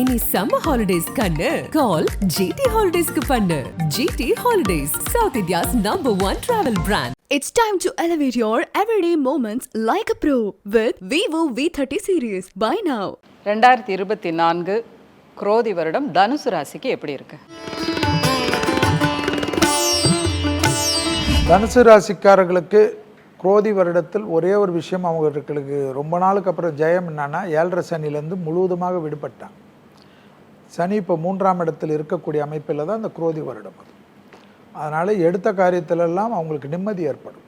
இனி summer holidays கண்ணு. கால் GT ஹாலிடேஸ்க்கு பண்ணு. GT holidays south India's number one travel brand It's time to elevate your everyday moments like a pro with Vivo V30 series. Buy now. ரெண்டாயிரத்தி இருபத்தி நான்கு குரோதி வருடம் தனுசு ராசிக்கு எப்படி இருக்கு? தனுசு ராசிக்காரர்களுக்கு குரோதி வருடத்தில் ஒரே ஒரு விஷயம் அவங்களுக்கு ரொம்ப நாளுக்கு அப்புறம் ஜெயம் என்னன்னா ஏழரை சனிலேருந்து முழுவதுமாக விடுபட்டாங்க சனி இப்போ மூன்றாம் இடத்தில் இருக்கக்கூடிய அமைப்பில் தான் அந்த குரோதி வருடம் அது. அதனால் எடுத்த காரியத்திலெல்லாம் அவங்களுக்கு நிம்மதி ஏற்படும்.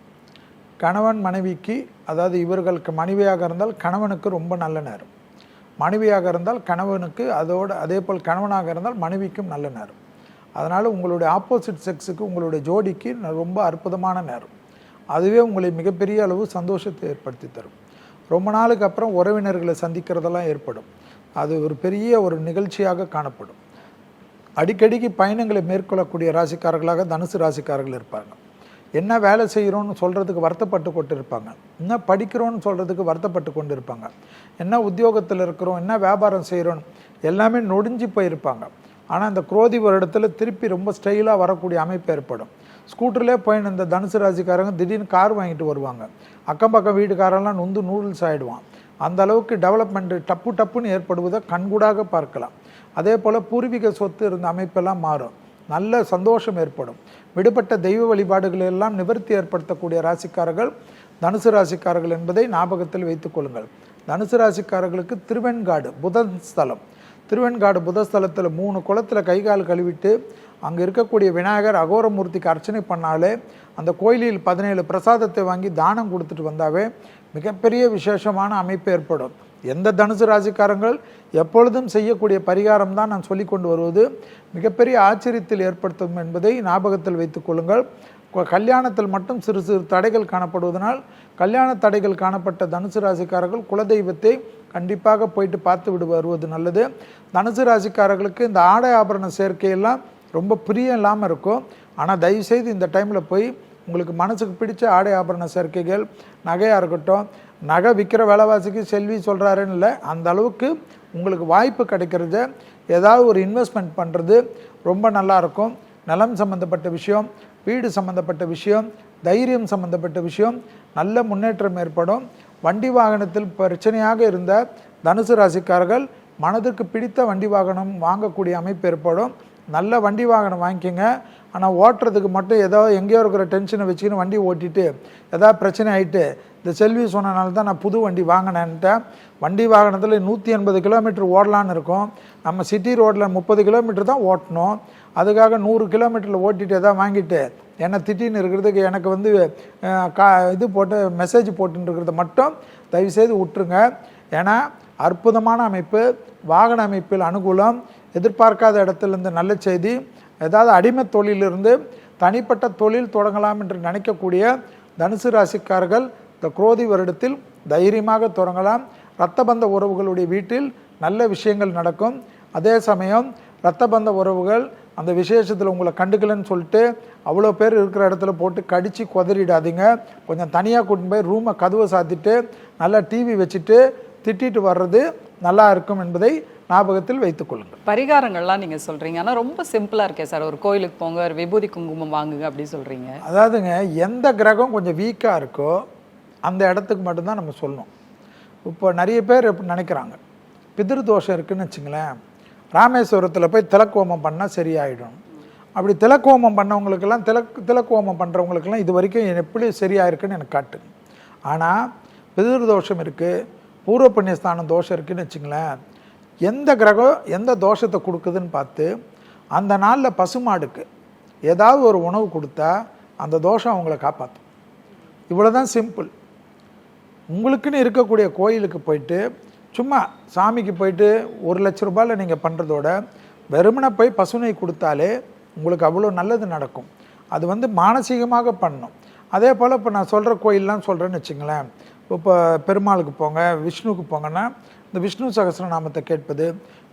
கணவன் மனைவிக்கு அதாவது இவர்களுக்கு மனைவியாக இருந்தால் கணவனுக்கு ரொம்ப நல்ல நேரம். மனைவியாக இருந்தால் கணவனுக்கு அதோடு அதே போல் கணவனாக இருந்தால் மனைவிக்கும் நல்ல நேரம். அதனால் உங்களுடைய ஆப்போசிட் செக்ஸுக்கு உங்களுடைய ஜோடிக்கு ரொம்ப அற்புதமான நேரம். அதுவே உங்களை மிகப்பெரிய அளவு சந்தோஷத்தை ஏற்படுத்தி தரும். ரொம்ப நாளுக்கு அப்புறம் உறவினர்களை சந்திக்கிறதெல்லாம் ஏற்படும். அது ஒரு பெரிய ஒரு நிகழ்ச்சியாக காணப்படும். அடிக்கடிக்கு பயணங்களை மேற்கொள்ளக்கூடிய ராசிக்காரர்களாக தனுசு ராசிக்காரர்கள் இருப்பாங்க. என்ன வேலை செய்கிறோன்னு சொல்கிறதுக்கு வருத்தப்பட்டு கொண்டு இருப்பாங்க என்ன படிக்கிறோன்னு சொல்கிறதுக்கு வருத்தப்பட்டு கொண்டு இருப்பாங்க என்ன உத்தியோகத்தில் இருக்கிறோம் என்ன வியாபாரம் செய்கிறோம் எல்லாமே நொடிஞ்சு போயிருப்பாங்க. ஆனால் இந்த குரோதி வருடத்தில் திருப்பி ரொம்ப ஸ்டைலாக வரக்கூடிய அமைப்பு ஏற்படும். ஸ்கூட்டர்லேயே போயின்னு இந்த தனுசு ராசிக்காரங்க திடீர்னு கார் வாங்கிட்டு வருவாங்க. அக்கம் பக்கம் வீட்டுக்காரெல்லாம் நொந்து நூடுல்ஸ் ஆகிடுவான் அந்த அளவுக்கு டெவலப்மெண்ட் டப்பு டப்புன்னு ஏற்படுவதை கண்கூடாக பார்க்கலாம். அதே போல் பூர்வீக சொத்து இருந்த அமைப்பெல்லாம் மாறும். நல்ல சந்தோஷம் ஏற்படும். விடுபட்ட தெய்வ வழிபாடுகளை எல்லாம் நிவர்த்தி ஏற்படுத்தக்கூடிய ராசிக்காரர்கள் தனுசு ராசிக்காரர்கள் என்பதை ஞாபகத்தில் வைத்துக் கொள்ளுங்கள். தனுசு ராசிக்காரர்களுக்கு திருவெண்காடு புதன் ஸ்தலம். திருவெண்காடு புதஸ்தலத்தில் மூணு குளத்தில் கை கால் கழுவிட்டு அங்கே இருக்கக்கூடிய விநாயகர் அகோரமூர்த்திக்கு அர்ச்சனை பண்ணாலே அந்த கோயிலில் பதினேழு பிரசாதத்தை வாங்கி தானம் கொடுத்துட்டு வந்தாவே மிகப்பெரிய விசேஷமான அமைப்பு ஏற்படும். எந்த தனுசு ராசிக்காரங்கள் எப்பொழுதும் செய்யக்கூடிய பரிகாரம் தான் நான் சொல்லி கொண்டு வருவது. மிகப்பெரிய ஆச்சரியத்தில் ஏற்படுத்தும் என்பதை ஞாபகத்தில் வைத்துக் கொள்ளுங்கள். கல்யாணத்தில் மட்டும் சிறு சிறு தடைகள் காணப்படுவதனால் கல்யாண தடைகள் காணப்பட்ட தனுசு ராசிக்காரர்கள் குலதெய்வத்தை கண்டிப்பாக போயிட்டு பார்த்து விடு வருவது நல்லது. தனுசு ராசிக்காரர்களுக்கு இந்த ஆடை ஆபரண சேர்க்கையெல்லாம் ரொம்ப பிரியம் இல்லாமல் இருக்கும். ஆனால் தயவுசெய்து இந்த டைமில் போய் உங்களுக்கு மனசுக்கு பிடிச்ச ஆடை ஆபரண சேர்க்கைகள் நகையாக இருக்கட்டும் நகை விற்கிற விலைவாசிக்கு செல்வி சொல்கிறாருன்னு இல்லை அந்த அளவுக்கு உங்களுக்கு வாய்ப்பு கிடைக்கிறது ஏதாவது ஒரு இன்வெஸ்ட்மெண்ட் பண்ணுறது ரொம்ப நல்லா இருக்கும். நிலம் சம்மந்தப்பட்ட விஷயம் வீடு சம்மந்தப்பட்ட விஷயம் தைரியம் சம்மந்தப்பட்ட விஷயம் நல்ல முன்னேற்றம் ஏற்படும். வண்டி வாகனத்தில் பிரச்சனையாக இருந்த தனுசு ராசிக்காரர்கள் மனதிற்கு பிடித்த வண்டி வாகனம் வாங்கக்கூடிய அமைப்பு ஏற்படும். நல்ல வண்டி வாகனம் வாங்கிக்கோங்க. ஆனால் ஓட்டுறதுக்கு மட்டும் ஏதோ எங்கேயோ இருக்கிற டென்ஷனை வச்சுக்கின்னு வண்டி ஓட்டிட்டு ஏதாவது பிரச்சனை ஆகிட்டு இந்த செல்வி சொன்னனால தான் நான் புது வண்டி வாங்கினேன்ட்டேன். வண்டி வாகனத்தில் நூற்றி எண்பது கிலோமீட்டர் ஓடலான்னு இருக்கோம். நம்ம சிட்டி ரோட்டில் முப்பது கிலோமீட்டர் தான் ஓட்டணும். அதுக்காக நூறு கிலோமீட்டரில் ஓட்டிட்டு எதாவது வாங்கிட்டு என்னை திட்டின்னு இருக்கிறதுக்கு எனக்கு வந்து கா இது போட்டு மெசேஜ் போட்டுன்னு இருக்கிறத மட்டும் தயவுசெய்து விட்டுருங்க. ஏன்னா அற்புதமான அமைப்பு வாகன அமைப்பில் அனுகூலம் எதிர்பார்க்காத இடத்துலேருந்து நல்ல செய்தி ஏதாவது அடிமை தொழிலிருந்து தனிப்பட்ட தொழில் தொடங்கலாம் என்று நினைக்கக்கூடிய தனுசு ராசிக்காரர்கள் இந்த குரோதி வருடத்தில் தைரியமாக தொடங்கலாம். இரத்தபந்த உறவுகளுடைய வீட்டில் நல்ல விஷயங்கள் நடக்கும். அதே சமயம் இரத்தபந்த உறவுகள் அந்த விசேஷத்தில் உங்களை கண்டுக்கலன்னு சொல்லிட்டு அவ்வளோ பேர் இருக்கிற இடத்துல போட்டு கடித்து குதறிடாதீங்க. கொஞ்சம் தனியாக கூட்டின்னு போய் ரூமை கதவை சாத்திட்டு நல்லா டிவி வச்சுட்டு திட்டிட்டு வர்றது நல்லா இருக்கும் என்பதை ஞாபகத்தில் வைத்துக் கொள்ளுங்கள். பரிகாரங்கள்லாம் நீங்க சொல்றீங்க. ஆனா ரொம்ப சிம்பிளா இருக்கே சார். ஒரு கோயிலுக்கு போங்க ஒரு விபூதி குங்குமம் வாங்குங்க அப்படி சொல்றீங்க. அதாவதுங்க எந்த கிரகம் கொஞ்சம் வீக்காக இருக்கோ அந்த இடத்துக்கு மட்டும்தான் நம்ம சொல்லணும். இப்போ நிறைய பேர் எப்படி நினைக்கிறாங்க? பிதிரு தோஷம் இருக்குன்னு வச்சுங்களேன் ராமேஸ்வரத்தில் போய் திலக்கோமம் பண்ணால் சரியாயிடும். அப்படி திலக்கோமம் பண்ணவங்களுக்கெல்லாம் திலக் திலக்கோமம் பண்ணுறவங்களுக்கெல்லாம் இது வரைக்கும் எப்படி சரியாயிருக்குன்னு எனக்கு காட்டுங்க. ஆனால் பிதிரு தோஷம் இருக்குது பூர்வ புண்ணியஸ்தானம் தோஷம் இருக்குன்னு வச்சுங்களேன் எந்த கிரகம் எந்த தோஷத்தை கொடுக்குதுன்னு பார்த்து அந்த நாளில் பசுமாடுக்கு ஏதாவது ஒரு உணவு கொடுத்தா அந்த தோஷம் அவங்கள காப்பாற்றும் இவ்வளோதான் சிம்பிள். உங்களுக்குன்னு இருக்கக்கூடிய கோயிலுக்கு போயிட்டு சும்மா சாமிக்கு போயிட்டு ஒரு லட்ச ரூபாயில் நீங்கள் பண்ணுறதோட வெறுமனை போய் பசுனை கொடுத்தாலே உங்களுக்கு அவ்வளோ நல்லது நடக்கும். அது வந்து மானசீகமாக பண்ணணும் அதே போல் இப்போ நான் சொல்கிற கோயிலெலாம் சொல்கிறேன்னு வச்சுங்களேன் இப்போ பெருமாளுக்கு போங்க விஷ்ணுவுக்கு போங்கன்னா இந்த விஷ்ணு சகஸ்ரநாமத்தை கேட்பது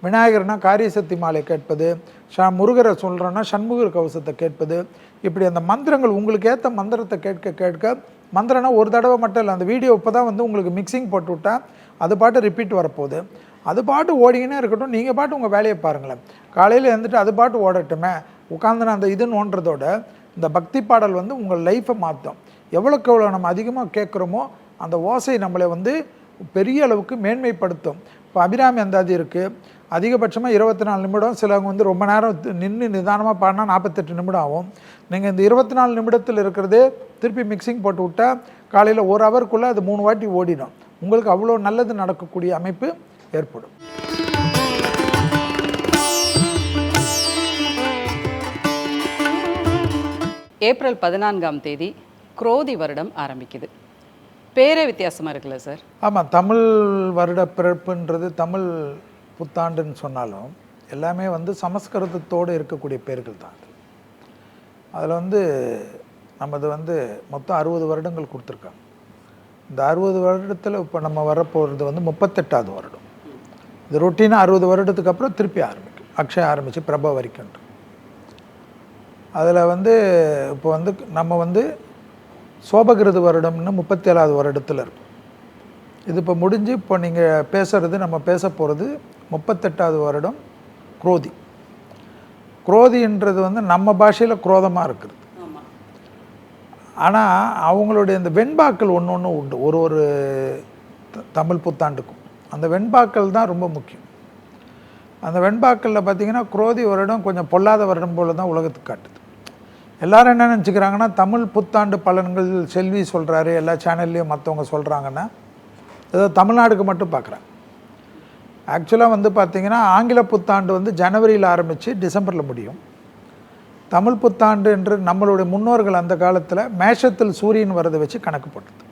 விநாயகர்னா காரியசக்தி மாலை கேட்பது ஷா முருகரை சொல்கிறோன்னா சண்முகர் கவசத்தை கேட்பது இப்படி அந்த மந்திரங்கள் உங்களுக்கு ஏற்ற மந்திரத்தை கேட்க கேட்க மந்திரம்னா ஒரு தடவை மட்டும் இல்லை அந்த வீடியோ இப்போ தான் வந்து உங்களுக்கு மிக்சிங் போட்டு விட்டா அது பாட்டு ரிப்பீட் வரப்போகுது. அது பாட்டு ஓடிங்கன்னா இருக்கட்டும் நீங்கள் பாட்டு உங்கள் வேலையை பாருங்களேன். காலையில் எழுந்துட்டு அது பாட்டு ஓடட்டுமே உட்காந்து அந்த இது நோன்றதோட இந்த பக்தி பாடல் வந்து உங்கள் லைஃப்பை மாற்றும். எவ்வளோக்கு எவ்வளோ நம்ம அதிகமாக கேட்குறோமோ அந்த ஓசை நம்மளை வந்து பெரிய அளவுக்கு மேன்மைப்படுத்தும். இப்போ அபிராமி அந்தாதி இருக்குது அதிகபட்சமாக இருபத்தி நாலு நிமிடம் சிலவங்க வந்து ரொம்ப நேரம் நின்று நிதானமாக பாடினா நாற்பத்தெட்டு நிமிடம் ஆகும். நீங்கள் இந்த இருபத்தி நாலு நிமிடத்தில் இருக்கிறது திருப்பி மிக்சிங் போட்டு விட்டால் காலையில் ஒரு ஹவருக்குள்ளே அது மூணு வாட்டி ஓடிடும். உங்களுக்கு அவ்வளோ நல்லது நடக்கக்கூடிய அமைப்பு ஏற்படும். ஏப்ரல் பதினான்காம் தேதி குரோதி வருடம் ஆரம்பிக்குது. பேரே வித்தியாசமாக இருக்குல்ல சார்? ஆமாம் தமிழ் வருட பிறப்புன்றது தமிழ் புத்தாண்டுன்னு சொன்னாலும் எல்லாமே வந்து சமஸ்கிருதத்தோடு இருக்கக்கூடிய பேர்கள் தான் அதில் வந்து நமது வந்து மொத்தம் அறுபது வருடங்கள் கொடுத்துருக்காங்க. இந்த அறுபது வருடத்தில் இப்போ நம்ம வரப்போகிறது வந்து முப்பத்தெட்டாவது வருடம். இது ரொட்டீனாக அறுபது வருடத்துக்கு அப்புறம் திருப்பி ஆரம்பிக்கும். அக்ஷயம் ஆரம்பித்து பிரபா வரைக்கும் அதில் வந்து இப்போ வந்து நம்ம வந்து சோபகிருது வருடம்னு முப்பத்தேழாவது வருடத்தில் இருக்கும். இது இப்போ முடிஞ்சு இப்போ நீங்கள் பேசுகிறது நம்ம பேச போகிறது முப்பத்தெட்டாவது வருடம் குரோதி. குரோதின்றது வந்து நம்ம பாஷையில் குரோதமாக இருக்குது. ஆனால் அவங்களுடைய இந்த வெண்பாக்கள் ஒன்று ஒன்று உண்டு. ஒரு ஒரு தமிழ் புத்தாண்டுக்கும். அந்த வெண்பாக்கள் தான் ரொம்ப முக்கியம். அந்த வெண்பாக்களில் பார்த்தீங்கன்னா குரோதி வருடம் கொஞ்சம் பொல்லாத வருடம் போல தான் உலகத்துக்கு காட்டுது. எல்லாரும் என்ன நினச்சிக்கிறாங்கன்னா தமிழ் புத்தாண்டு பலன்கள் செல்வி சொல்கிறாரு எல்லா சேனல்லையும் மற்றவங்க சொல்கிறாங்கன்னா ஏதோ தமிழ்நாடுக்கு மட்டும் பார்க்குறேன் ஆக்சுவலாக வந்து பார்த்திங்கன்னா ஆங்கில புத்தாண்டு வந்து ஜனவரியில் ஆரம்பித்து டிசம்பரில் முடியும். தமிழ் புத்தாண்டு என்று நம்மளுடைய முன்னோர்கள் அந்த காலத்தில் மேஷத்தில் சூரியன் வரதை வச்சு கணக்கு போட்டது.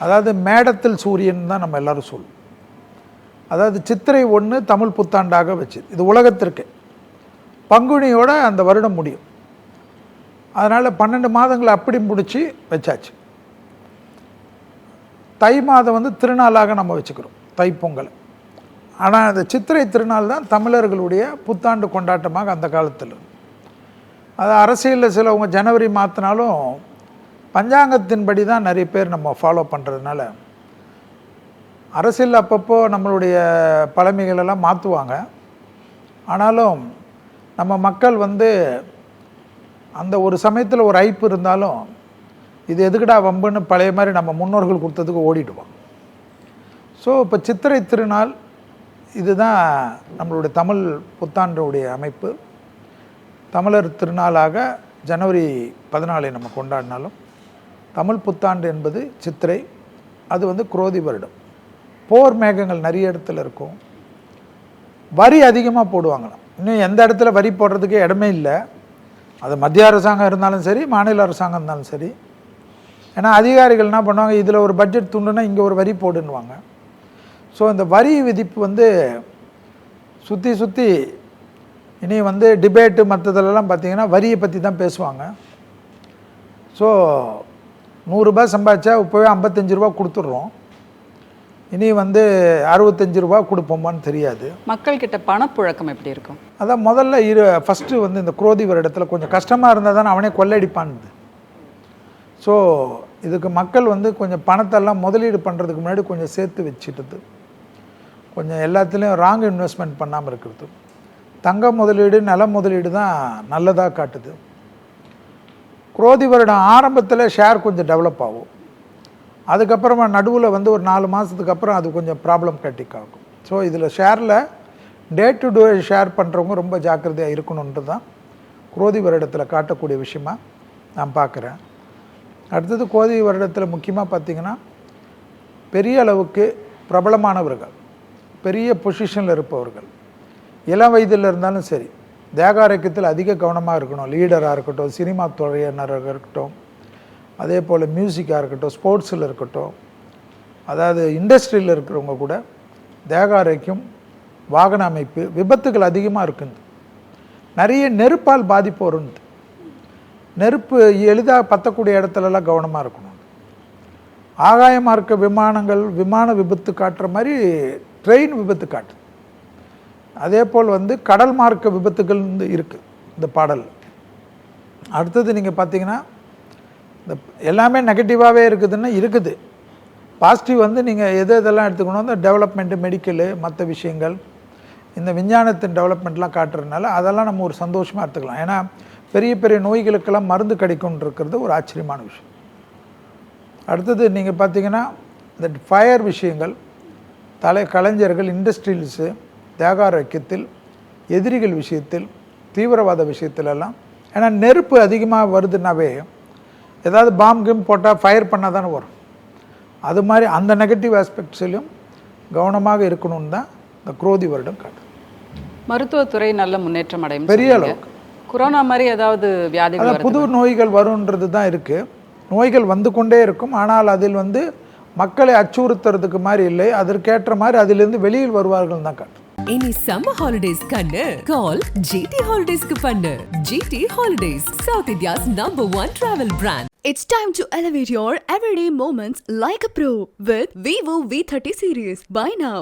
அதாவது மேடத்தில் சூரியன் தான் நம்ம எல்லாரும் சொல்லுவோம். அதாவது சித்திரை ஒன்று தமிழ் புத்தாண்டாக வச்சு இது உலகத்திற்கு. பங்குனியோட அந்த வருடம் முடியும். அதனால் பன்னெண்டு மாதங்களை அப்படி முடித்து வச்சாச்சு. தை மாதம் வந்து திருநாளாக நம்ம வச்சுக்கிறோம் தைப்பொங்கல் ஆனால் அந்த சித்திரை திருநாள் தான் தமிழர்களுடைய புத்தாண்டு கொண்டாட்டமாக அந்த காலத்தில் அது அரசியலில் சிலவங்க ஜனவரி மாற்றினாலும் பஞ்சாங்கத்தின்படி தான் நிறைய பேர் நம்ம ஃபாலோ பண்ணுறதுனால அரசியல் அப்பப்போ நம்மளுடைய பழமைகளெல்லாம் மாற்றுவாங்க ஆனாலும் நம்ம மக்கள் வந்து அந்த ஒரு சமயத்தில் ஒரு ஐப்பு இருந்தாலும் இது எதுக்குடா வம்புன்னு பழைய மாதிரி நம்ம முன்னோர்கள் கொடுத்ததுக்கு ஓடிடுவோம் ஸோ இப்போ சித்திரை திருநாள் இதுதான் நம்மளுடைய தமிழ் புத்தாண்டுடைய அமைப்பு. தமிழர் திருநாளாக ஜனவரி பதினாலை நம்ம கொண்டாடினாலும் தமிழ் புத்தாண்டு என்பது சித்திரை அது வந்து குரோதி வருடம். போர் மேகங்கள் நிறைய இடத்துல இருக்கும். வரி அதிகமாக போடுவாங்களாம். இன்னும் எந்த இடத்துல வரி போடுறதுக்கு இடமே இல்லை. அது மத்திய அரசாங்கம் இருந்தாலும் சரி மாநில அரசாங்கம் இருந்தாலும் சரி. ஏன்னா அதிகாரிகள் என்ன பண்ணுவாங்க இதில் ஒரு பட்ஜெட் துண்டுனா இங்கே ஒரு வரி போடுன்னுவாங்க. ஸோ இந்த வரி விதிப்பு வந்து சுற்றி சுற்றி இனி வந்து டிபேட்டு மற்றதுலலாம் பார்த்தீங்கன்னா வரியை பற்றி தான் பேசுவாங்க. ஸோ நூறுரூபா சம்பாதிச்சா இப்போவே ஐம்பத்தஞ்சு ரூபா கொடுத்துட்றோம். இனி வந்து அறுபத்தஞ்சு ரூபா கொடுப்போமான்னு தெரியாது. மக்கள்கிட்ட பணப்புழக்கம் எப்படி இருக்கும்? அதான் முதல்ல இரு ஃபஸ்ட்டு வந்து இந்த குரோதி வருடத்தில் கொஞ்சம் கஷ்டமாக இருந்தால் தானே அவனே கொள்ளடிப்பான்து ஸோ இதுக்கு மக்கள் வந்து கொஞ்சம் பணத்தெல்லாம் முதலீடு பண்ணுறதுக்கு முன்னாடி கொஞ்சம் சேர்த்து வச்சுட்டது. கொஞ்சம் எல்லாத்துலேயும் ராங் இன்வெஸ்ட்மெண்ட் பண்ணாமல் இருக்கிறது. தங்க முதலீடு நில முதலீடு தான் நல்லதாக காட்டுது. குரோதி வருடம் ஆரம்பத்தில் ஷேர் கொஞ்சம் டெவலப் ஆகும். அதுக்கப்புறமா நடுவில் வந்து ஒரு நாலு மாதத்துக்கு அப்புறம் அது கொஞ்சம் ப்ராப்ளம் கட்டிக் ஆகும். ஸோ இதில் ஷேரில் டே டு டே ஷேர் பண்ணுறவங்க ரொம்ப ஜாக்கிரதையாக இருக்கணுன்றது தான் குரோதி வருடத்தில் காட்டக்கூடிய விஷயமா நான் பார்க்குறேன். அடுத்தது கோதி வருடத்தில் முக்கியமாக பார்த்தீங்கன்னா பெரிய அளவுக்கு பிரபலமானவர்கள் பெரிய பொசிஷனில் இருப்பவர்கள் இளம் வயதில் இருந்தாலும் சரி தேகாரக்கியத்தில் அதிக கவனமாக இருக்கணும் லீடராக இருக்கட்டும் சினிமா துறையினராக இருக்கட்டும் அதே போல் மியூசிக்காக இருக்கட்டும் ஸ்போர்ட்ஸில் இருக்கட்டும் அதாவது இண்டஸ்ட்ரியில் இருக்கிறவங்க கூட தேக ஆரோக்கியம் வாகன அமைப்பு விபத்துகள் அதிகமாக இருக்குது நிறைய நெருப்பால் பாதிப்பு வரும்னு நெருப்பு எளிதாக பற்றக்கூடிய இடத்துலலாம் கவனமாக இருக்கணும் ஆகாயமாக இருக்க விமானங்கள் விமான விபத்து காட்டுற மாதிரி ட்ரெயின் விபத்து காட்டு அதே போல் வந்து கடல் மார்க்க விபத்துகள் வந்து இருக்குது இந்த பாடல். அடுத்தது நீங்கள் பார்த்தீங்கன்னா இந்த எல்லாமே நெகட்டிவாகவே இருக்குதுன்னா இருக்குது. பாசிட்டிவ் வந்து நீங்கள் எது எதெல்லாம் எடுத்துக்கணும் அந்த டெவலப்மெண்ட்டு மெடிக்கலு மற்ற விஷயங்கள் இந்த விஞ்ஞானத்தின் டெவலப்மெண்ட்லாம் காட்டுறதுனால அதெல்லாம் நம்ம ஒரு சந்தோஷமாக எடுத்துக்கலாம். ஏன்னா பெரிய பெரிய நோய்களுக்கெல்லாம் மருந்து கிடைக்கும்ன்றது ஒரு ஆச்சரியமான விஷயம். அடுத்தது நீங்கள் பார்த்தீங்கன்னா இந்த ஃபயர் விஷயங்கள் தலை கலைஞர்கள் இண்டஸ்ட்ரியல்ஸு தேகாரோக்கியத்தில் எதிரிகள் விஷயத்தில் தீவிரவாத விஷயத்திலெல்லாம். ஏன்னா நெருப்பு அதிகமாக வருதுனாவே ஏதாவது பாம் கிம் போட்டால் ஃபயர் பண்ணால் தானே வரும். அது மாதிரி அந்த நெகட்டிவ் ஆஸ்பெக்ட்ஸ்லையும் கவனமாக இருக்கணும்னு தான் இந்த குரோதி வருடம் காட்டுது. மருத்துவத்துறை நல்ல முன்னேற்றம் அடையும் பெரிய. அளவுக்கு. கொரோனா மாதிரி ஏதாவது வருது புது நோய்கள் வருன்றது தான் இருக்குது நோய்கள் வந்து கொண்டே இருக்கும். ஆனால் அதில் வந்து மக்களை அச்சுறுத்துறதுக்கு மாதிரி இல்லை. அதற்கேற்ற மாதிரி அதிலிருந்து வெளியில் வருவார்கள் தான் காட்டும் இனி சம்மர் ஹாலிடேஸ் கண்ணு கால் ஜிடி ஹாலிடேஸ்க்கு பண்ணு GT holidays south India's number one travel brand It's time to elevate your everyday moments like a pro with Vivo V30 series. Buy now.